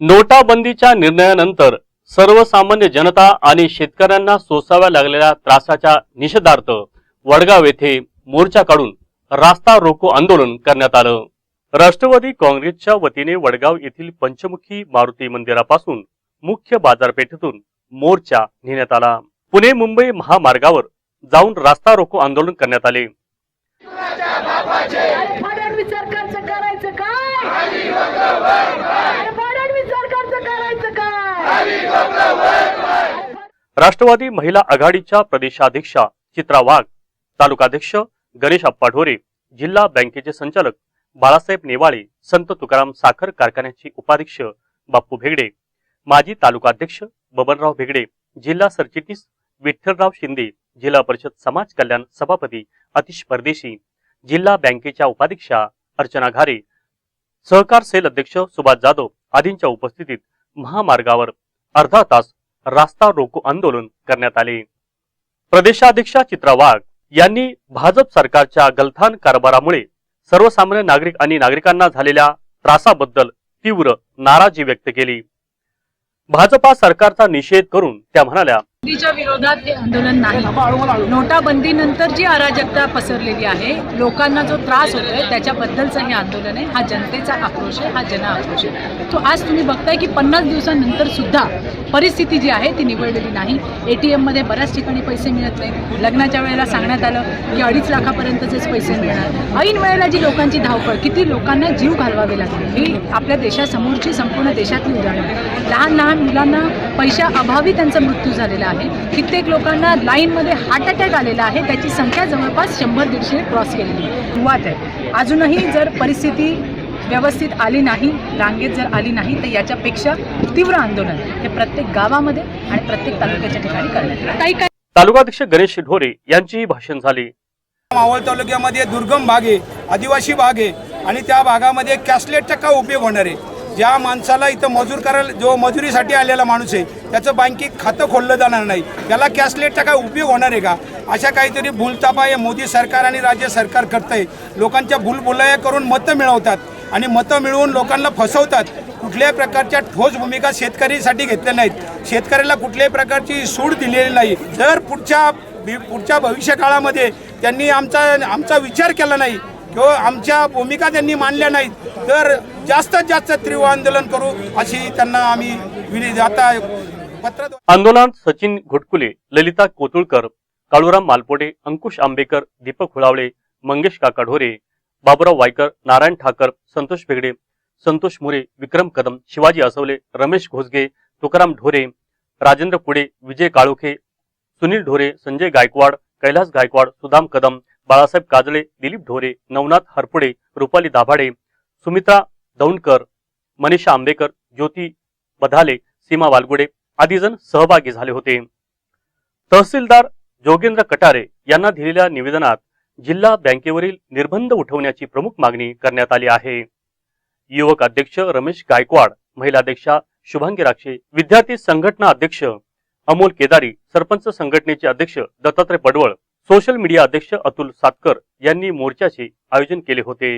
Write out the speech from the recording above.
नोटाबंदीच्या निर्णयानंतर सर्वसामान्य जनता आणि शेतकऱ्यांना सोसाव्या लागलेल्या त्रासाच्या निषेधार्थ वडगाव येथे मोर्चा काढून रास्ता रोको आंदोलन करण्यात आलं. राष्ट्रवादी काँग्रेसच्या वतीने वडगाव येथील पंचमुखी मारुती मंदिरापासून मुख्य बाजारपेठेतून मोर्चा नेण्यात आला. पुणे मुंबई महामार्गावर जाऊन रास्ता रोको आंदोलन करण्यात आले अरे फडणवीस सरकारचं करायचं काय अरे फडणवीस सरकारचं करायचं काय राष्ट्रवादी महिला आघाडीच्या प्रदेशाध्यक्षा चित्रा वाघ तालुकाध्यक्ष गणेश अप्पा ढोरे जिल्हा बँकेचे संचालक बाळासाहेब नेवाळे संत तुकाराम साखर कारखान्याचे उपाध्यक्ष बाप्पू भेगडे माजी तालुकाध्यक्ष बबनराव भेगडे जिल्हा सरचिटणीस विठ्ठलराव शिंदे जिल्हा परिषद समाज कल्याण सभापती अतिश परदेशी जिल्हा बँकेच्या उपाध्यक्षा अर्चना घारे सहकार सेल अध्यक्ष सुभाष जाधव आदींच्या उपस्थितीत महामार्गावर अर्धा तास रास्ता रोको आंदोलन करण्यात आले. प्रदेशाध्यक्षा चित्रा वाघ यांनी भाजप सरकारच्या गलथान कारभारामुळे सर्वसामान्य नागरिक आणि नागरिकांना झालेल्या त्रासाबद्दल तीव्र नाराजी व्यक्त केली. भाजपा सरकारचा निषेध करून त्या म्हणाल्या मोदीच्या विरोधात हे आंदोलन नाही. नोटाबंदीनंतर जी अराजकता पसरलेली आहे लोकांना जो त्रास होतोय त्याच्याबद्दलचं हे आंदोलन आहे. हा जनतेचा आक्रोश आहे हा जन आक्रोश आहे. तो आज तुम्ही बघताय की पन्नास दिवसांनंतर सुद्धा परिस्थिती जी आहे ती निवडलेली नाही. ए टी एममध्ये बऱ्याच ठिकाणी पैसे मिळत नाही लग्नाच्या वेळेला सांगण्यात आलं की अडीच लाखापर्यंतचेच पैसे मिळणार. ऐन वेळेला जी लोकांची धावपळ किती लोकांना जीव घालवावे लागले ही आपल्या देशासमोरची संपूर्ण देशातली उदाहरणं. लहान लहान मुलांना पैशाअभावी त्यांचा मृत्यू झालेला आहे. कित्येक लोकांना लाईनमध्ये हार्ट अटॅक आलेला आहे. त्याची संख्या जवळपास शंभर दीडशे क्रॉस केलेली आहे. सुरुवात आहे. अजूनही जर परिस्थिती व्यवस्थित आली नाही रांगेत जर आली नाही तर याच्यापेक्षा तीव्र आंदोलन हे प्रत्येक गावामध्ये आणि प्रत्येक तालुक्याच्या ठिकाणी करण्यात काही काही तालुकाध्यक्ष गणेश ढोरे यांचीही भाषण झाली. मावळ तालुक्यामध्ये दुर्गम भाग आहे आदिवासी भाग आहे आणि त्या भागामध्ये कॅशलेटचा का उपयोग होणार आहे. ज्या माणसाला इथं मजूर करायला जो मजुरीसाठी आलेला माणूस आहे त्याचं बँकेत खातं खोललं जाणार नाही. त्याला कॅशलेटचा काय उपयोग होणार आहे का? अशा काहीतरी भूलतापा हे मोदी सरकार आणि राज्य सरकार करतंय. लोकांच्या भूलभुलया करून मतं मिळवतात आणि मतं मिळवून लोकांना फसवतात. कुठल्याही प्रकारच्या ठोस भूमिका शेतकरीसाठी घेतल्या नाहीत. शेतकऱ्याला कुठल्याही प्रकारची सूड दिलेली नाही. जर पुढच्या पुढच्या भविष्यकाळामध्ये त्यांनी आमचा आमचा विचार केला नाही किंवा आमच्या भूमिका त्यांनी मांडल्या नाहीत तर जास्तीत जास्त तीव्र आंदोलन करू अशी त्यांना आम्ही आता पत्र आंदोलन सचिन घोटकुले ललिता कोतुळकर काळूराम मालपोटे अंकुश आंबेकर दीपक हुळावळे मंगेश काका ढोरे बाबुराव वायकर नारायण ठाकर संतोष बेगडे संतोष मुरे विक्रम कदम शिवाजी असवले रमेश घोसगे तुकाराम ढोरे राजेंद्र पुडे विजय काळोखे सुनील ढोरे संजय गायकवाड कैलास गायकवाड सुदाम कदम बाळासाहेब काजळे दिलीप ढोरे नवनाथ हरपुडे रुपाली दाभाडे सुमित्रा दौंडकर मनीषा आंबेकर ज्योती बधाले सीमा वालगुडे आदी जण सहभागी झाले होते. तहसीलदार जोगेंद्र कटारे यांना दिलेल्या निवेदनात जिल्हा बँकेवरील निर्बंध उठवण्याची प्रमुख मागणी करण्यात आली आहे. युवक अध्यक्ष रमेश गायकवाड महिला अध्यक्षा शुभांगी राक्षे विद्यार्थी संघटना अध्यक्ष अमोल केदारी सरपंच संघटनेचे अध्यक्ष दत्तात्रय पडवळ सोशल मीडिया अध्यक्ष अतुल सातकर यांनी मोर्चाचे आयोजन केले होते.